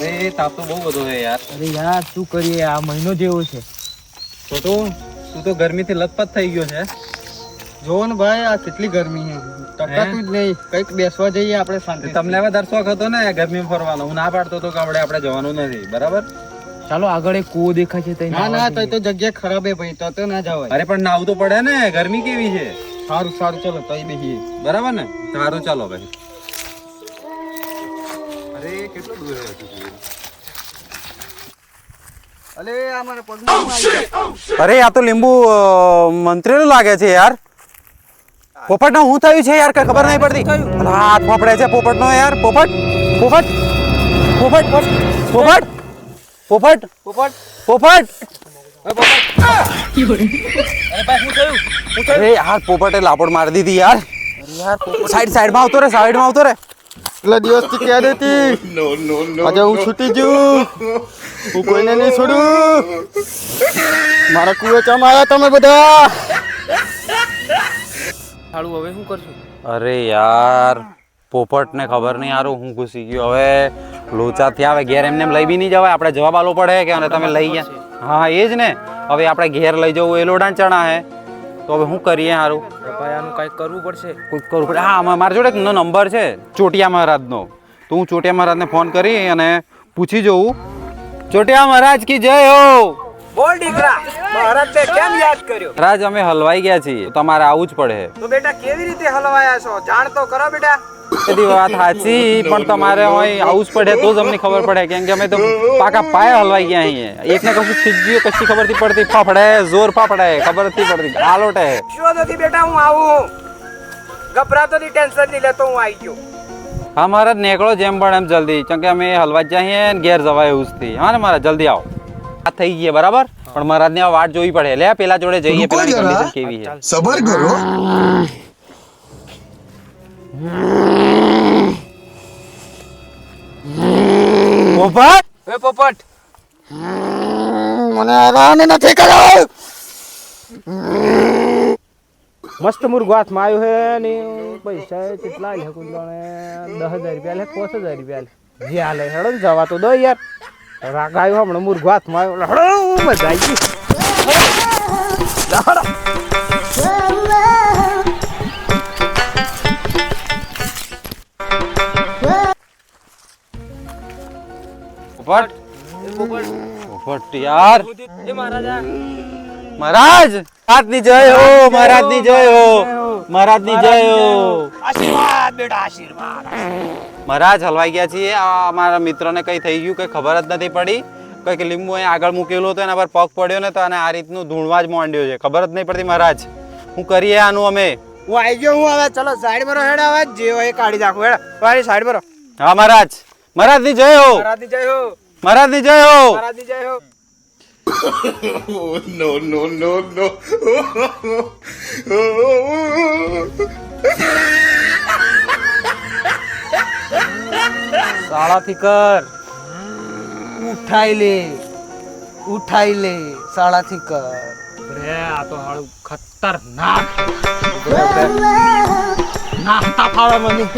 અરે તાપ તો બહુ બધો છે યાર. અરે યાર શું કરીએ? આ મહિનો જેવો છે. તો તો તું તો ગરમીથી લથપથ થઈ ગયો છે. જોવો ને ભાઈ આ કેટલી ગરમી છે. ટકાતું જ નહીં. કંઈક બેસવા જઈએ આપણે શાંતિ તમને હવે શોખ હતો ને ગરમીમાં ફરવાનો? હું ના પાડતો તો કે આપણે આપણે જવાનું નથી. બરાબર? ચાલો આગળ એક કૂવો દેખાય છે ના ના તો તો જગ્યા ખરાબ હે ભાઈ. તો તો ના જવાય. અરે પણ નાવું તો પડે ને. ગરમી કેવી છે? સારું સારું ચલો તઈ બેહીએ બરાબર ને? સારું ચાલો ભાઈ. અરે કેટલો દૂર અલે આ મને પગમાં અરે આ તો લીંબુ મંત્રેલું લાગે છે યાર. પોપટનું શું થયું છે યાર કઈ ખબર નહીં પડતી. હાથ ફાફડે છે પોપટ નો યાર. પોપટ પોપટ પોપટ પોપટ પોપટ પોપટ? અરે યાર પોપટે લાપડ મારી દીધી યાર. સાઈડ સાઈડમાં આવતો રે સાઈડમાં આવતો રે. કેટલા દિવસથી ક્યાં હતી આજે હું છૂટી જઉં હું કોઈને નહીં છોડું મારા કુવેચા ચમ તમે બધા સારું હવે શું કરશું અરે યાર પોપટ ને ખબર નહીં યાર હું ઘૂસી ગયો. હવે લોચા થયા હવે ઘેર એમને એમ લઈ બી નહીં જવાય. આપણે જવાબ આલો પડે કે અને તમે લઈ ગયા? હા એ જ ને. હવે આપણે ઘેર લઈ જવું એ લોડાન ચણા હે. તો હવે શું કરીએ સારું ભાઈ આનું કંઈક કરવું પડશે. કોઈ કરવું પડે? હા મારા જોડે એક નો નંબર છે ચોટિયા મહારાજનો. તો હું ચોટિયા મહારાજને ફોન કરી અને પૂછી જોઉં. ચોટિયા મહારાજ કી જય હો! બોલ દીકરા મહારાજ તે કેમ યાદ કર્યો? રાજ અમે હલવાઈ ગયા છીએ. તમારે આવવું જ પડે. તો બેટા કેવી રીતે હલવાયા છો? જાણ તો કરો બેટા. બધી વાત સાચી પણ તમારે અહીં આવું જ પડે તો જ અમને ખબર પડે કેમ કે અમે તો પાકા પાયા હલવાઈ ગયા અહીંયા એકને કશું થીજ્યું કશી ખબર નથી પડતી? ફાફડે જોર ફાફડે ખબર નથી પડતી આલોટે શું નથી બેટા હું આવું? ગભરાતો ની ટેન્શન નહીં લેતો હું આવી ગયો. હા મારા નીકળો જેમ પણ એમ જલ્દી. કેમ કે અમે હલવા જઈએ ને ઘેર જવાય એવું થી હા ને મારા જલ્દી આવો. આ થઈ ગયા બરાબર? પણ મહારાજને આ વાટ જોવી પડે. લે પેલા જોડે જઈએ પેલા પેલાની કેવી છે. સબર કરો. પોપટ? એ પોપટ. મને આરામ નથી કરાવ મસ્ત મુર્ગો હાથમાં આવ્યો હે ને પૈસા કેટલા લે કુંદણે? દસ હજાર રૂપિયા લે પાંચ હજાર રૂપિયા લે જે હાલે હેડો જવા તો દો યાર. રાગ આવ્યો હમણાં મુર્ગો હાથમાં આવ્યો. હેડો મજા આવી પોપટ પોપટ યાર. એ મહારાજા. મહારાજની જય હો મહારાજની જય હો મહારાજની જય હો. આશીર્વાદ બેટા આશીર્વાદ. મહારાજ હલવાઈ ગયા છીએ. આ અમારા મિત્રને કઈ થઈ ગયું કઈ ખબર જ નથી પડી. કંઈક લીંબુ અહીં આગળ મૂકેલું હતું એના પર પગ પડ્યો ને તો અને આ રીતનું ધૂણવા જ માંડ્યો છે. ખબર જ નહીં પડતી મહારાજ. હું કરીએ આનું અમે? હું આવી ગયો હું હવે ચલો સાઈડ પર હેડ હવે જે હોય એ કાઢી નાખો હેડ. વાળી સાઈડ પર હા મહારાજ. મહારાજની જય હો. મહારાજની જય હો. મહારાજની જય હો. મહારાજની જય હો. નો નો નો નો શાળાથી કર. ઉઠાઈ લે. ઉઠાઈ લે. શાળાથી કર. રે આ તો હાળું ખતરનાક. નાસ્તા ફાવે મને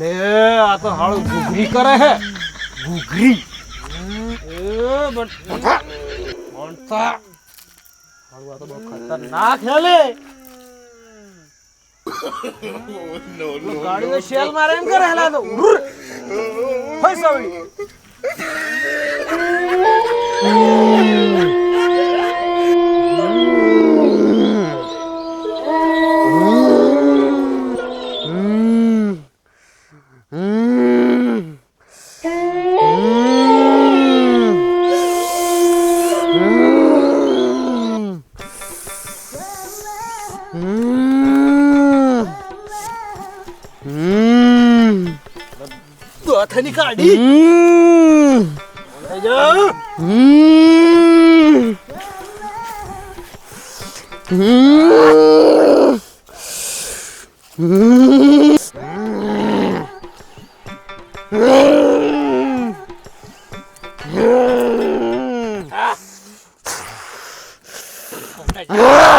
અને આ તો હાળું ઘૂઘરી કરે હે. ઘૂઘરી ખતરનાક હે લે. ગાડીનો શેલ મારે એમ કરે હેલા તો. હોય સાવડી ખની કાઢી Ah!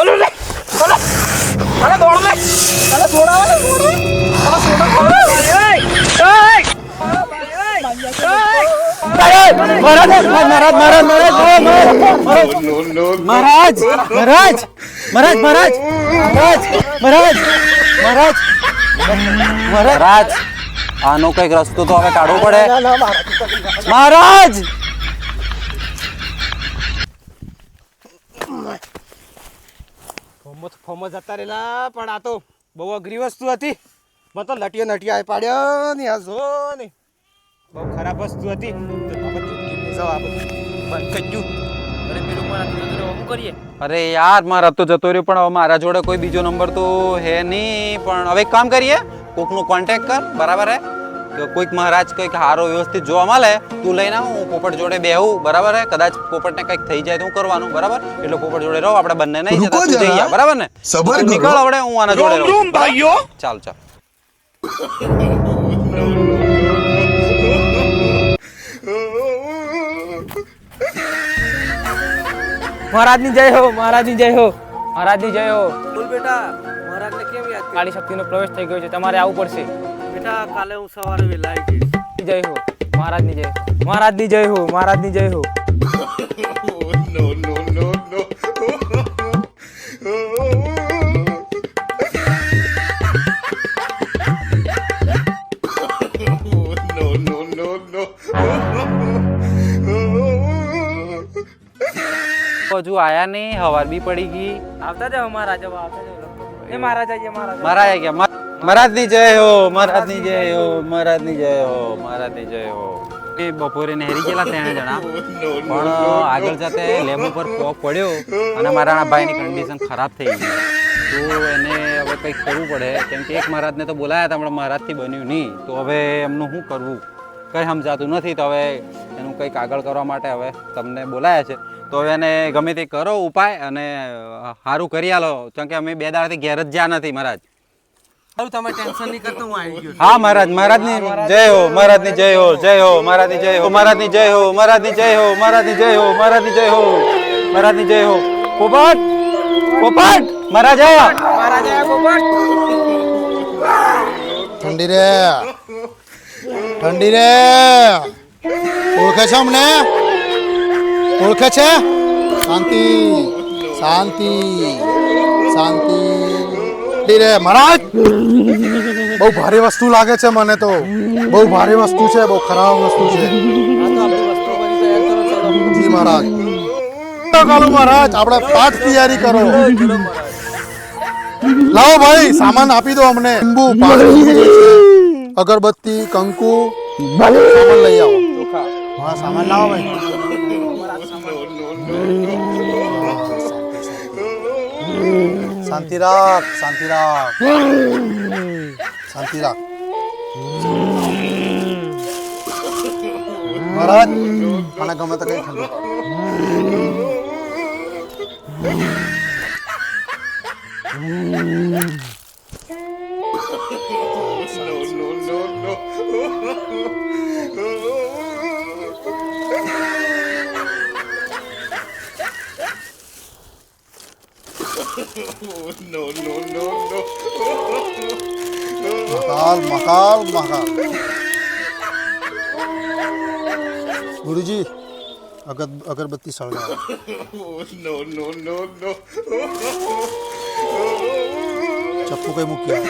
મહારાજ લે અલે અલે મહારાજ મહારાજ મહારાજ મહારાજ મહારાજ મહારાજ મહારાજ આનો કંઈક રસ્તો તો હવે કાઢવો પડે મહારાજ ફોમો ફોમો જતા રહેલા, પણ આ તો બહુ અઘરી વસ્તુ હતી. મને તો લટીએ આવી પાડ્યો ને આ જો ને. બહુ ખરાબ વસ્તુ હતી. તો બાબત જાવ બધું? કરજો અરે અરે યાર, મારા તો જતો રહ્યો, પણ હવે મારા જોડે કોઈ બીજો નંબર તો હે નહીં. પણ હવે એક કામ કરીએ, કોકનો કોન્ટેક્ટ કર, બરાબર હે? કે કોઈક મહારાજ કંઈક હારો વ્યવસ્થિત જોવા મળે તું લઈને આવ હું પોપટ જોડે બેહું બરાબર હે? કદાચ પોપટને કંઈક થઈ જાય તો હું કરવાનું બરાબર? એટલે પોપટ જોડે રહો આપણે બંને નહીં જતા તું જઈ જા બરાબર ને? સબર નીકળ આવડે હું આના જોડે રહું. ચાલ ચાલ. મહારાજની જય હો મહારાજની જય હો મહારાજની જય હો. બોલ બેટા મહારાજને કેમ યાદ કાળી શક્તિનો પ્રવેશ થઈ ગયો છે તમારે આવવું પડશે. બેટા કાલે હું સવારે વહેલા આવી જઈશ. જય હો મહારાજની જય હો. મહારાજની જય હો મહારાજની જય હો. હજુ આયા નહીં હવાર બી પડી ગઈ. આવતા જાવ મહારાજા આવતા જાવ એ મહારાજા મહારાજા મહારાજ મહારાજ ગયા મહારાજની જય હો મહારાજની જય હો મહારાજની જય હો મહારાજની જય હો. એ બપોરે નહેરી ગયેલા ત્રણે જણા. પણ આગળ જતે લેબ ઉપર પોક પડ્યો અને મારા ભાઈની કન્ડિશન ખરાબ થઈ ગઈ. તો એને હવે કંઈક કરવું પડે. કેમ કે એક મહારાજને તો બોલાયા હતા પણ મહારાજથી બન્યું નહીં. તો હવે એમનું શું કરવું? કંઈ સમજાતું નથી. તો હવે એનું કંઈક આગળ કરવા માટે હવે તમને બોલાયા છે. તો હવે એને ગમે તે કરો ઉપાય અને સારું કરી આલો. કેમ કે અમે બે દાડાથી ઘેર જ જ્યાં નથી મહારાજ. હા મહારાજ મહારાજ. જય હો મહારાજ જય હો જય હો મહારાજ જય હો મહારાજ જય હો મહારાજ જય હો મહારાજ જય હો મહારાજ જય હો મહારાજ જય હો. પોપટ પોપટ મહારાજ આયા. ઠંડી રે. ઠંડી રે. ઓળખે છે અમને? ઓળખે છે? શાંતિ શાંતિ શાંતિ. ઠંડી રે મહારાજ. બહુ ભારે વસ્તુ લાગે છે મને તો. બહુ ભારે વસ્તુ છે બહુ ખરાબ વસ્તુ છે. જી મહારાજ. કાલો મહારાજ. આપણે પાઠ તૈયારી કરો. લાવો ભાઈ સામાન આપી દો અમને. લીંબુ અગરબત્તી કંકુ સામાન લઈ આવો. હા સામાન લાવો ભાઈ. শান্তি রাখ শান্তি রাখ শান্তি রাখ মহারাজ মানে গমে তাকে ঠান্ডা Mm-hmm. તો કઈ ઠંડુ પાડો. મહાકાલ મહાકાલ મહાકાલ ગુરુજી અગર અગરબત્તી સળગાવો ચપ્પુ કઈ મૂક્યા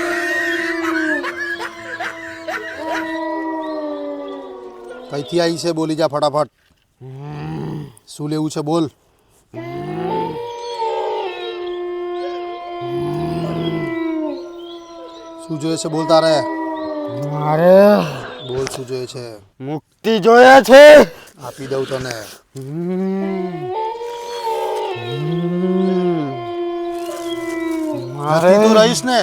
કઈથી આવી છે બોલી જા ફટાફટ શું લેવું છે બોલ શું જોઈએ છે બોલ તારે? મારે બોલ શું જોઈએ છે? મુક્તિ જોયા છે. આપી દઉં તને. મારે તું રહીશ ને?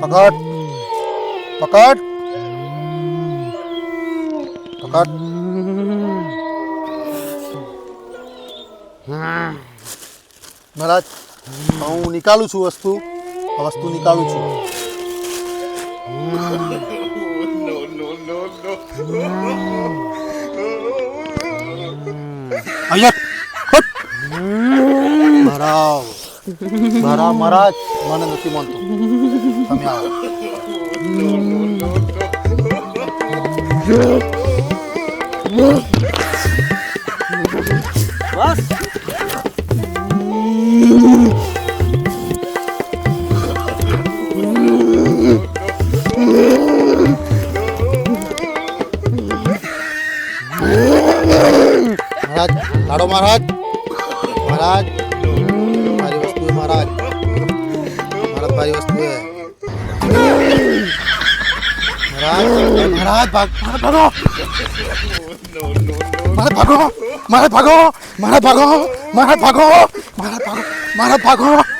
પકડ. પકડ. પકડ. મહારાજ, હું નીકાળું છું વસ્તુ. વસ્તુ નીકાળું છું. અહીંયા મારા મહારાજ, મને નથી માનતો. તમે આવો. મહારાજ લાડો મહારાજ મહારાજ મારી વસ્તુ है મહારાજ મહારાજ મારી વસ્તુ है મહારાજ મહારાજ ભાગ મહારાજ ભાગો મહારાજ ભાગો મહારાજ ભાગો મહારાજ ભાગો મહારાજ ભાગો મહારાજ ભાગો